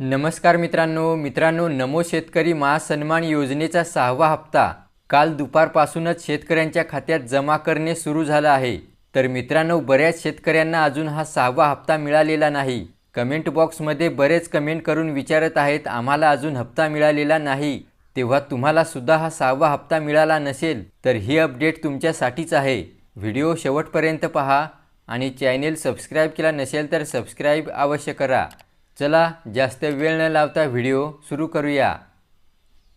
नमस्कार मित्रांनो मित्रांनो नमो शेतकरी महासन्मान योजनेचा सहावा हप्ता. काल दुपारपासूनच शेतकऱ्यांच्या खात्यात जमा करणे सुरू झालं आहे. तर मित्रांनो बऱ्याच शेतकऱ्यांना अजून हा सहावा हप्ता मिळालेला नाही. कमेंट बॉक्समध्ये बरेच कमेंट करून विचारत आहेत आम्हाला अजून हप्ता मिळालेला नाही. तेव्हा तुम्हाला सुद्धा हा सहावा हप्ता मिळाला नसेल तर ही अपडेट तुमच्यासाठीच आहे. व्हिडिओ शेवटपर्यंत पहा आणि चॅनेल सबस्क्राईब केला नसेल तर सबस्क्राईब अवश्य करा. चला जास्त वेळ न लावता व्हिडिओ सुरू करूया.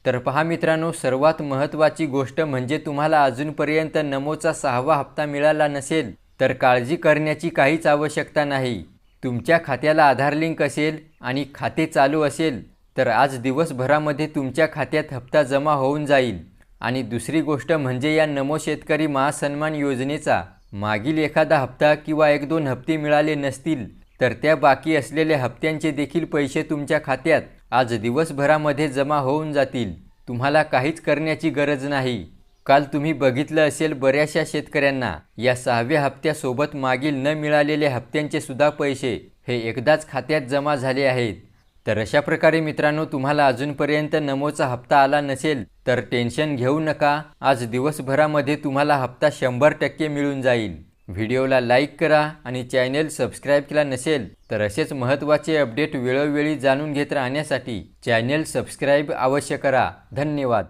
तर पहा मित्रांनो सर्वात महत्त्वाची गोष्ट म्हणजे तुम्हाला अजूनपर्यंत नमोचा सहावा हप्ता मिळाला नसेल तर काळजी करण्याची काहीच आवश्यकता नाही. तुमच्या खात्याला आधार लिंक असेल आणि खाते चालू असेल तर आज दिवसभरामध्ये तुमच्या खात्यात हप्ता जमा होऊन जाईल. आणि दुसरी गोष्ट म्हणजे या नमो शेतकरी महासन्मान योजनेचा मागील एखादा हप्ता किंवा एक दोन हप्ते मिळाले नसतील तर त्या बाकी असलेल्या हप्त्यांचे देखील पैसे तुमच्या खात्यात. आज दिवसभरामध्ये जमा होऊन जातील. तुम्हाला काहीच करण्याची गरज नाही. काल तुम्ही बघितलं असेल बऱ्याचशा शेतकऱ्यांना या सहाव्या हप्त्यासोबत मागील न मिळालेल्या हप्त्यांचे सुद्धा पैसे हे एकदाच खात्यात जमा झाले आहेत. तर अशा प्रकारे मित्रांनो तुम्हाला अजूनपर्यंत नमोचा हप्ता आला नसेल तर टेन्शन घेऊ नका. आज दिवसभरामध्ये तुम्हाला हप्ता शंभर टक्के मिळून जाईल. व्हिडिओला लाईक करा आणि चॅनेल सबस्क्राईब केला नसेल तर असेच महत्त्वाचे अपडेट वेळोवेळी जाणून घेत राहण्यासाठी चॅनेल सबस्क्राईब अवश्य करा. धन्यवाद.